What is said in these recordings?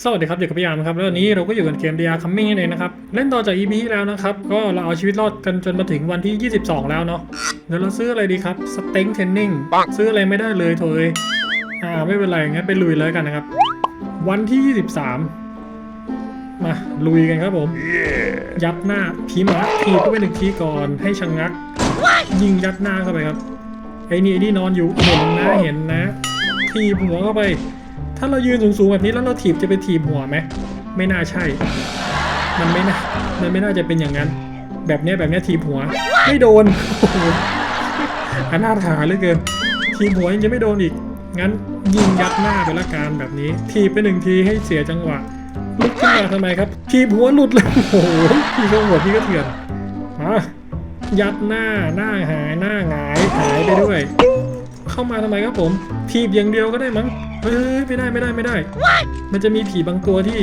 สวัสดีครับอยู่กับพี่ยามครับแล้ววันนี้เราก็อยู่กันเกม DR Coming นั่นเองนะครับ เล่นต่อจาก EP ที่แล้วนะครับ ก็เราเอาชีวิตรอดกันจนมาถึงวันที่ 22 แล้วเนาะเดี๋ยวเราซื้ออะไรดีครับสเต็งเทนนิงซื้ออะไรไม่ได้เลยโถยอ่าไม่เป็นไรงั้นไปลุยเลยกันนะครับ วันที่ 23 มาลุยกันครับผม ยัดหน้าพีหมาทีก็ไปหนึ่งทีก่อนให้ชะงงัก ยิงยัดหน้าเข้าไปครับไอ้นี่ไอ้นี่นอนอยู่เห็นนะเห็นนะทีบหัวเข้าไป ถ้าเรายืนสูงๆแบบนี้แล้วเราถีบจะไปถีบหัวไหมไม่น่าใช่ มันไม่น่ามันไม่น่าจะเป็นอย่างนั้น แบบนี้แบบนี้ถีบหัว ไม่โดนโอ้โหอันน่าถาเหลือเกินถีบหัวยังจะไม่โดนอีก งั้นยิงยัดหน้าไปละกันแบบนี้ ถีบไปหนึ่งทีให้เสียจังหวะลุกขึ้นมาทำไมครับ ถีบหัวหลุดเลยโอ้โหพี่ก็หัวพี่ก็เถื่อนมายัดหน้าหน้าหายหน้าหงายหายไปด้วย เข้ามาทำไมครับผม ถีบอย่างเดียวก็ได้มั้ง เฮ้ยไม่ได้ไม่ได้ไม่ได้ มันจะมีผีบางตัวที่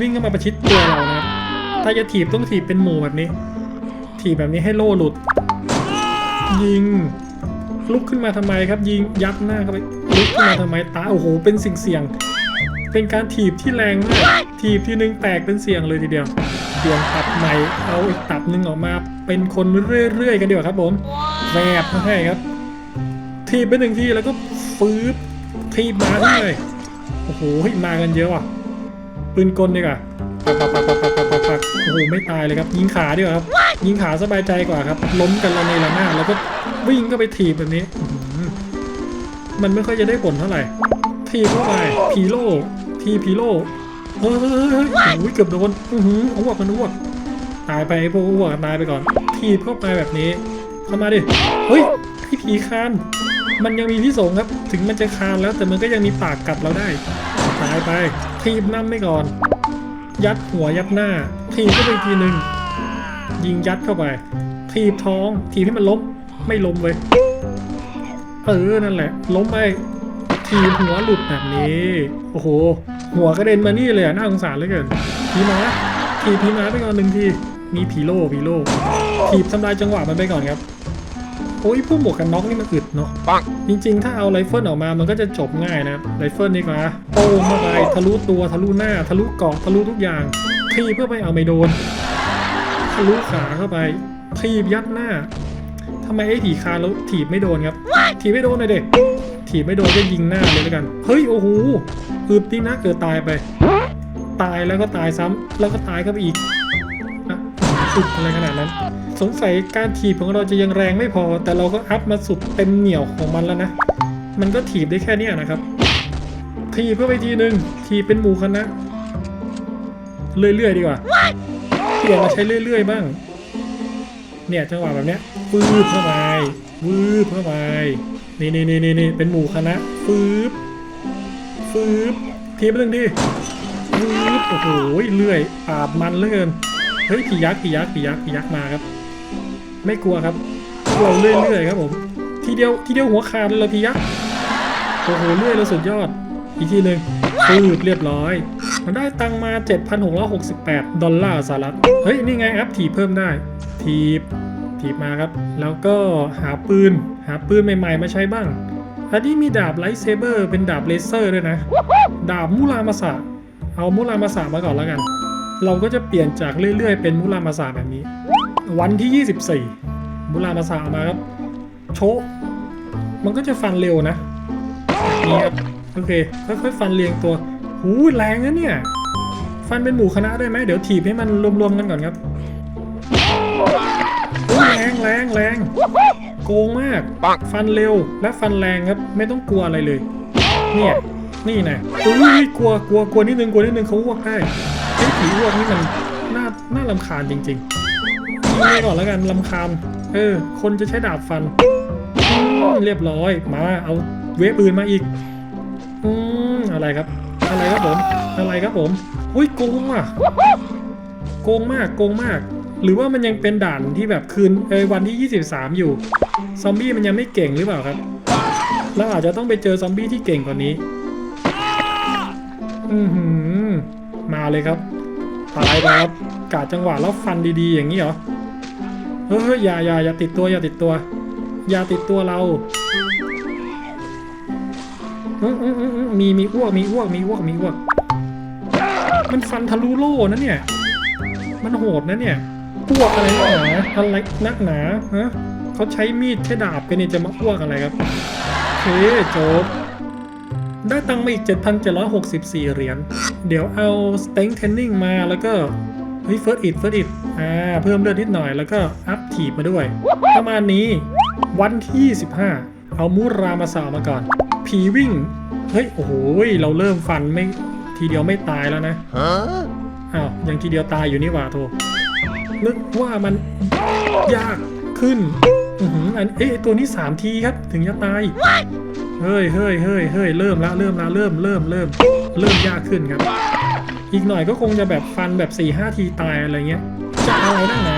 วิ่งเข้ามาประชิดตัวเรานะครับถ้าจะถีบต้องถีบเป็นหมู่แบบนี้ ถีบแบบนี้ให้โล่หลุด ยิง ลุกขึ้นมาทำไมครับ ยิงยัดหน้าเข้าไปลุกขึ้นมาทำไมตาโอ้โหเป็นสิ่งเสี่ยง เป็นการถีบที่แรงมากถีบทีนึงแตกเป็นเสี่ยงเลยทีเดียวเปลี่ยนตับใหม่เอาอีกตับหนึ่งออกมา เป็นคนเรื่อยๆกันดีกว่าครับผมแวบมาให้ครับทีบไปหนึ่งทีแล้วก็ฟืบ ทีบมาที่เลยโอ้โหมากันเยอะว่ะปืนกลดีกว่าปักปักปักปักปักปักปักปักโอ้โหไม่ตายเลยครับ ยิงขาดีกว่าครับ ยิงขาสบายใจกว่าครับ ล้มกันระเนระนาดแล้วก็วิ่งก็ไปถีบแบบนี้มันไม่ค่อยจะได้ผลเท่าไหร่ ทีบเข้าไปพีโลทีพีโลเฮ้ยเฮ้ยโอ้ยเกือบโดนอือหืออ้วกมันอ้วกตายไปไอ้พวกอ้วกตายไปก่อน ทีบเข้าไปแบบนี้ เข้ามาดิ เฮ้ยพี่ผีคาน มันยังมีพี่สงครับ ถึงมันจะคานแล้วแต่มันก็ยังมีปากกัดเราได้ ตายไปทีบน้ำไม่ก่อน ยัดหัวยัดหน้า ทีบเข้าไปทีหนึ่งยิงยัดเข้าไป ทีบท้อง ทีบให้มันล้ม ไม่ล้มเว้ยเออ นั่นแหละ ล้มไป ทีบหัวหลุดแบบนี้ โอ้โห หัวกระเด็นมานี่เลยอะน่าสงสารเหลือเกินพีม้าทีบพีม้าไปก่อนหนึ่งที มีพีโลพีโลทีบทำลายจังหวะมันไปก่อนครับ โอ้ยพวกหมวกกันน็อกนี่มันอึดเนาะปังจริง ๆ ถ้าเอาไรเฟิลออกมามันก็จะจบง่ายนะครับไรเฟิลนี่กว่าโป้งเข้าไปทะลุตัวทะลุหน้า ทะลุเกาะทะลุทุกอย่างทีบเพื่อไปเอาไม่โดนทะลุขาเข้าไปทีบยัดหน้าทำไมไอ้ผีคานแล้วถีบไม่โดนครับ ถีบไม่โดนเลยเด็กถีบไม่โดนก็ยิงหน้าเลยแล้วกันเฮ้ยโอ้โหอึดที่นะเกิดตายไป ตายแล้วก็ตายซ้ำแล้วก็ตายเข้าไปอีกอะ อึดอะไรขนาดนั้น สงสัยการถีบของเราจะยังแรงไม่พอ แต่เราก็อัพมาสุดเต็มเหนียวของมันแล้วนะ มันก็ถีบได้แค่นี้นะครับ ถีบเข้าไปทีหนึ่งถีบเป็นหมู่คณะเรื่อยๆดีกว่าเปลี่ยนมาใช้เรื่อย ๆ บ้าง เนี่ยจังหวะแบบเนี้ยฟืบเข้าไปวืบเข้าไปนี่นี่นี่นี่เป็นหมู่คณะฟืบฟืบทีไปหนึ่งทีฟืบโอ้โหเลื่อยปราบมันเหลือเกิน เฮ้ยผียักษ์ผียักษ์ผียักษ์ผียักษ์มาครับ ไม่กลัวครับเราเรื่อยๆครับผม ทีเดียวทีเดียวหัวขาดเลยผียักษ์โอ้โหเลื่อยแล้วสุดยอด อีกทีหนึ่งฟืบเรียบร้อย มันได้ตังมา 7,668 ดอลลาร์สหรัฐ เฮ้ย นี่ไงแอปถีบเพิ่มได้ ถีบ ถีบมาครับ แล้วก็หาปืน หาปืนใหม่ๆ มาใช้บ้างอันนี้มีดาบไลท์เซเบอร์ เป็นดาบเลเซอร์ด้วยนะ ดาบมูรามาสะเอามูรามาสะมาก่อนแล้วกัน เราก็จะเปลี่ยนจากเรื่อย ๆ เป็นมูรามาสะแบบนี้ วันที่ 24มูรามาสะเอามาครับ โชะมันก็จะฟันเร็วนะนี่ครับโอเคค่อยๆฟันเรียงตัวหูแรงนะเนี่ย ฟันเป็นหมู่คณะได้ไหมเดี๋ยวถีบให้มันรวมๆกันก่อนครับแรงแรงแรงโกงมากปังฟันเร็วและฟันแรงครับ ไม่ต้องกลัวอะไรเลย เนี่ย นี่นะอุ้ยกลัวกลัวกลัวนิดนึงกลัวนิดนึงเขาอ้วกได้ ไอ้ผีอ้วกนี่มันน่าน่าลำคาญจริงๆยิงไปก่อนแล้วกันลำคาญ เออ คนจะใช้ดาบฟัน เรียบร้อย มาเอาเวฟปืนมาอีก อืมอะไรครับ อะไรครับผม อะไรครับผม อุ้ยโกงอะ โกงมาก โกงมาก หรือว่ามันยังเป็นด่านที่แบบคืนเออวันที่ 23 อยู่ ซอมบี้มันยังไม่เก่งหรือเปล่าครับ เราอาจจะต้องไปเจอซอมบี้ที่เก่งกว่านี้ อือหือ มาเลยครับตายไปครับกาดจังหวะแล้วฟันดีๆ อย่างนี้เหรอเฮ้ยอย่าอย่าอย่าติดตัวอย่าติดตัว อย่าติดตัวเราอืมอืมอืมอืมมีมีอ้วกมีอ้วกมีอ้วกมีอ้วก มันฟันทะลุโล่นะเนี่ย มันโหดนะเนี่ยอ้วกอะไรนักหนาอะไรนักหนาฮะเขาใช้มีดใช้ดาบกันนี่จะมาอ้วกอะไรครับโอเคจบได้ตังค์มาอีก 7,764 เหรียญ เดี๋ยวเอา strength training มาแล้วก็เฮ้ย first it first it อ่าเพิ่มเลือดนิดหน่อยแล้วก็อัพถีบมาด้วย ประมาณนี้วันที่ 15 เอามูรามาสาวมาก่อน ผีวิ่ง เฮ้ย โอ้โหเราเริ่มฟันไม่ทีเดียวไม่ตายแล้วนะอ้าวยังทีเดียวตายอยู่นี่หว่าโทนึกว่ามันยากขึ้นอือหืออันเอ๊ะตัวนี้ 3 ทีครับ ถึงจะตาย เฮ้ยเฮ้ยเฮ้ยเฮ้ยเริ่มละเริ่มละเริ่มเริ่มเริ่ม เริ่มยากขึ้นครับ อีกหน่อยก็คงจะแบบฟันแบบ4ี่ห้าทีตายอะไรเงี้ย จะอะไรนักหนา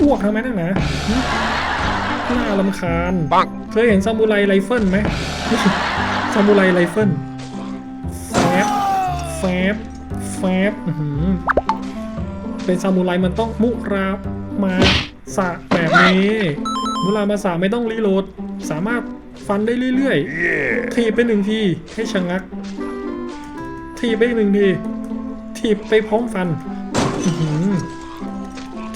อ้วกทำไมนักหนาหึน่าลำคาญปังเคยเห็นซามูไรไรเฟิลไหมซามูไรไรเฟิลแฟบแฟบแฟบอื้อหือเป็นซามูไรมันต้องมุรามาสะแบบนี้ มุรามาสะไม่ต้องรีโหลด สามารถฟันได้เรื่อยๆทีบไปหนึ่งทีให้ชะงัก ทีบไปอีกหนึ่งทีทีบไปพร้อมฟันอื้อหือ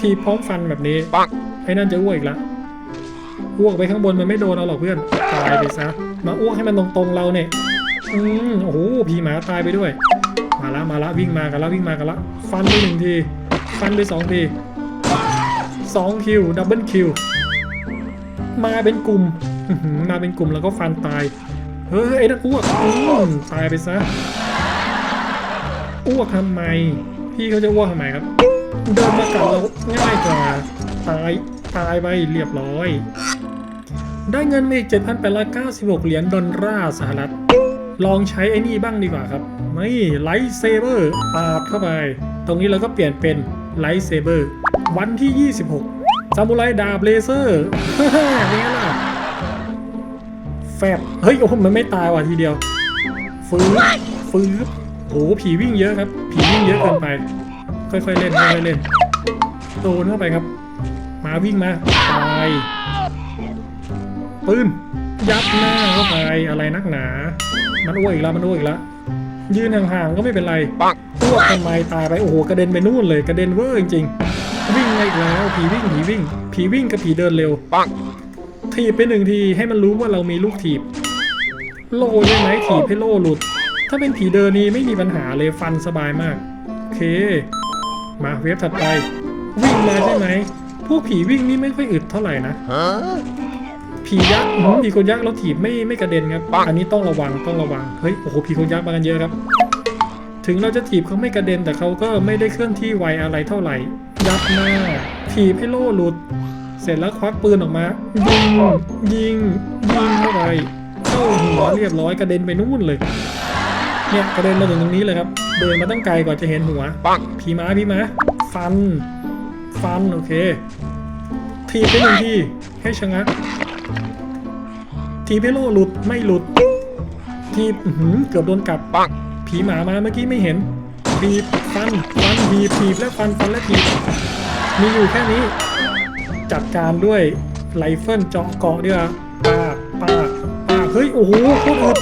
ทีบพร้อมฟันแบบนี้ปังไอ้นั่นจะอ้วกอีกละอ้วกไปข้างบนมันไม่โดนเอาหรอกเพื่อนตายไปซะมาอ้วกให้มันตรงๆเราเนี่ยอืมโอ้โหผีหมาตายไปด้วย มาละมาละวิ่งมากันละวิ่งมากันละฟันไปหนึ่งทีฟันไปสองทีสองคิวดับเบิลคิวมาเป็นกลุ่มอื้อหือมาเป็นกลุ่มแล้วก็ฟันตาย เฮ้ยไอ้นั่นอ้วกอืมตายไปซะ อ้วกทำไม พี่เขาจะอ้วกทำไมครับเดินมากัดเราง่ายกว่าตายตายไปเรียบร้อย ได้เงินมาอีก7,896 เหรียญดอลลาร์สหรัฐ ลองใช้ไอ้นี่บ้างดีกว่าครับ ไม่ไลท์เซเบอร์ปาดเข้าไป ตรงนี้เราก็เปลี่ยนเป็นไลท์เซเบอร์วันที่ 26ซามูไรดาบเลเซอร์นไงล่ะแฟบเฮ้ยโอ้มันไม่ตายว่ะทีเดียวฟื้นฟื้น อ้โหผีวิ่งเยอะครับ ผีวิ่งเยอะเกินไป ค่อยๆเล่นค่อยๆเล่นโดนเข้าไปครับมาวิ่งมาตายปืนยัดหน้าเข้าไปอะไรนักหนา มันอ้วกอีกแล้วมันอ้วกอีกแล้วยืนห่างๆก็ไม่เป็นไรปังอ้วกทำไมตายไปโอ้โหกระเด็นไปนู่นเลยกระเด็นเวอร์จริงๆวิ่งอีกแล้วผีวิ่งผีวิ่ง ผีวิ่งกับผีเดินเร็วปังถีบไปหนึ่งทีให้มันรู้ว่าเรามีลูกถีบ โล่ใช่ไหมถีบให้โล่หลุด ถ้าเป็นผีเดินนี้ไม่มีปัญหาเลยฟันสบายมาก โอเค มาเวฟถัดไป วิ่งมาใช่ไหม พวกผีวิ่งนี่ไม่ค่อยอึดเท่าไหร่นะผียักษ์หืมผีคนยักษ์เราถีบไม่ไม่กระเด็นครับ อันนี้ต้องระวังต้องระวัง เฮ้ย โอ้โห ผีคนยักษ์มากันเยอะครับ ถึงเราจะถีบเขาไม่กระเด็นแต่เขาก็ไม่ได้เคลื่อนที่ไวอะไรเท่าไหร่ ยับหน้าถีบให้โล่หลุด เสร็จแล้วควักปืนออกมา ยิง ยิง ยิงเข้าไปเข้าหัวเรียบร้อยกระเด็นไปนู่นเลย เนี่ยกระเด็นมาถึงตรงนี้เลยครับ เดินมาตั้งไกลกว่าจะเห็นหัวปังผีม้าผีม้า ฟัน ฟัน โอเค ทีบไปหนึ่งทีให้ชะงักทีบให้โล่หลุดไม่หลุด ทีบอื้อหือเกือบโดนกัดปังผีหมามาเมื่อกี้ไม่เห็นทีบฟันฟันทีบทีบและฟันฟันและทีบมีอยู่แค่นี้ จัดการด้วยไรเฟิลเจาะเกาะดีกว่าปากปากปากเฮ้ย โอ้โหโคตรอึด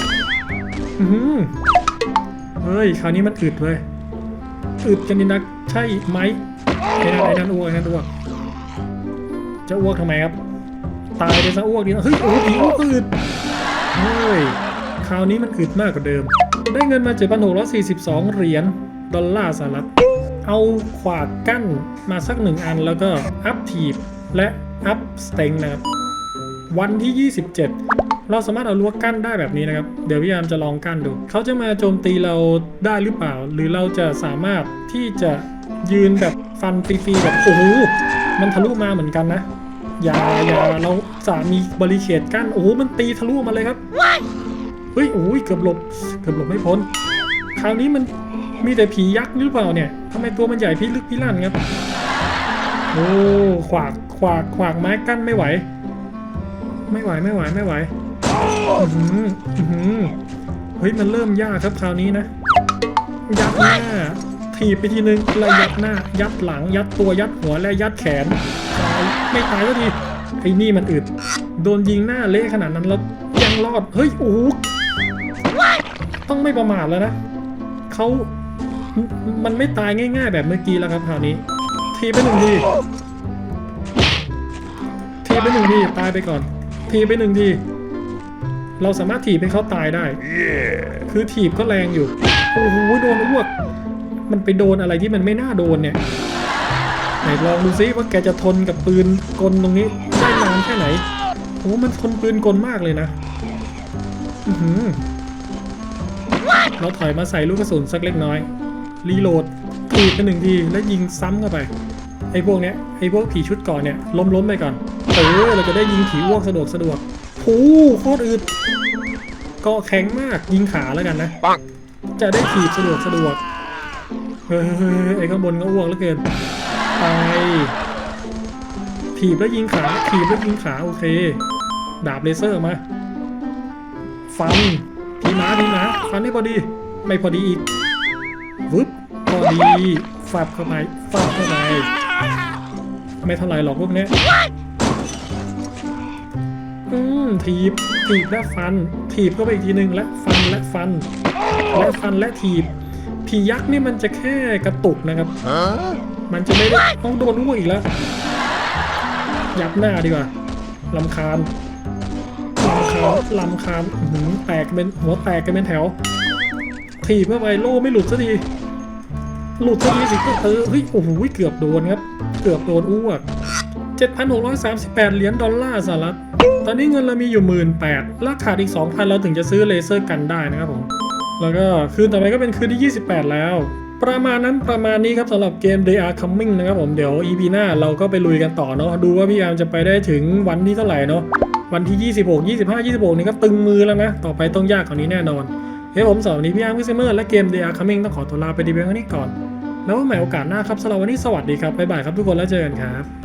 อื้อหือ เฮ้ย คราวนี้มันอึดเลยอึดกันนี่นัก ใช่ไหมไอ้นั่นไอ้นั่นอ้วกไอ้นั่นอ้วก จะอ้วกทำไมครับ ตายไปซะอ้วกดีนะเฮ้ย โอ้ผีอ้วกอึดเฮ้ย คราวนี้มันอึดมากกว่าเดิม ได้เงินมา7,642เหรียญดอลลาร์สหรัฐ เอาขวากกั้นมาสักหนึ่งอันแล้วก็อัพทีบและอัพสเต็งนะครับวันที่ 27 เราสามารถเอารั้วกั้นได้แบบนี้นะครับ เดี๋ยวพี่ยามจะลองกั้นดู เขาจะมาโจมตีเราได้หรือเปล่า หรือเราจะสามารถที่จะยืนแบบฟันฟรีๆแบบโอ้โหมันทะลุมาเหมือนกันนะ อย่าอย่าเราจะมีบริเคดกั้นโอ้โหมันตีทะลุมาเลยครับเฮ้ยโอ้ยเกือบหลบเกือบหลบไม่พ้น คราวนี้มันมีแต่ผียักษ์หรือเปล่าเนี่ยทำไมตัวมันใหญ่พิลึกพิลั่นครับโอ้ขวากขวากขวากไม้กั้นไม่ไหว ไม่ไหวไม่ไหวไม่ไหว หืออื้อหือเฮ้ยมันเริ่มยากครับคราวนี้นะ ยัดหน้าถีบไปทีนึงแล้วยัดหน้า ยัดหลัง ยัดตัว ยัดหัว และยัดแขนตายไม่ตายก็ดีไอ้นี่มันอึด โดนยิงหน้าเละขนาดนั้นแล้วยังรอด เฮ้ย โอ้ต้องไม่ประมาทแล้วนะ เขามันไม่ตายง่าย ๆ แบบเมื่อกี้แล้วครับคราวนี้ ทีไปหนึ่งที ทีไปหนึ่งที ตายไปก่อน ทีไปหนึ่งที เราสามารถถีบให้เขาตายได้ คือถีบก็แรงอยู่ โอ้โห โดนอ้วก มันไปโดนอะไรที่มันไม่น่าโดนเนี่ย ไหนลองดูซิว่าแกจะทนกับปืนกลตรงนี้ได้นานแค่ไหน โอ้มันทนปืนกลมากเลยนะ อือหือเราถอยมาใส่ลูกกระสุนสักเล็กน้อย รีโหลดถีบไปหนึ่งทีแล้วยิงซ้ำเข้าไป ไอ้พวกเนี้ย ไอ้พวกผีชุดก่อนเนี่ยล้มล้มๆไปก่อน เออ เราจะได้ยิงผีอ้วกสะดวกสะดวก โอ้โคตรอึดก็แข็งมากยิงขาแล้วกันนะปังจะได้ถีบสะดวกสะดวกเฮ้ยไอ้ข้างบนก็อ้วกแล้วเกินไปถีบแล้วยิงขาถีบแล้วยิงขาโอเค ดาบเลเซอร์มา ฟันพีม้าพีม้าฟันได้พอดี ไม่พอดีอีกวึบพอดีฟับเข้าไปฟับเข้าไปไม่เท่าไหร่หรอกพวกเนี้ย อืมถีบถีบและฟัน ถีบเข้าไปอีกทีหนึ่งและฟันและฟัน และฟันและถีบผียักษ์นี่มันจะแค่กระตุกนะครับ มันจะไม่ได้ต้องโดนอ้วกอีกแล้ว ยับหน้าดีกว่าลำคาญลำคาญลำคาญหือแตกเป็นหัวแตกกันเป็นแถว ถีบเข้าไปโล่ไม่หลุดสักทีหลุดสักทีสิเออเฮ้ยโอ้โหเกือบโดนครับ เกือบโดนอ้วก 7,638 เหรียญดอลลาร์สหรัฐ ตอนนี้เงินเรามีอยู่ 18,000แล้วขาดอีก 2,000 เราถึงจะซื้อเลเซอร์กันได้นะครับผม แล้วก็คืนต่อไปก็เป็นคืนที่ 28 แล้ว ประมาณนั้นประมาณนี้ครับสำหรับเกม They Are Coming นะครับผมเดี๋ยว EP หน้าเราก็ไปลุยกันต่อเนาะดูว่าพี่อาร์มจะไปได้ถึงวันที่เท่าไหร่เนาะวันที่ 26 25 26 นี่ก็ตึงมือแล้วนะ ต่อไปต้องยากกว่านี้แน่นอนเฮ้ยผมสำหรับวันนี้พี่อาร์มพิเซเมอร์และเกม They Are Coming ต้องขอตัวลาไปดีเพียงเท่านี้ก่อน แล้วว่าใหม่โอกาสหน้าครับสำหรับวันนี้สวัสดีครับบ๊ายบายครับทุกคนแล้วเจอกันครับ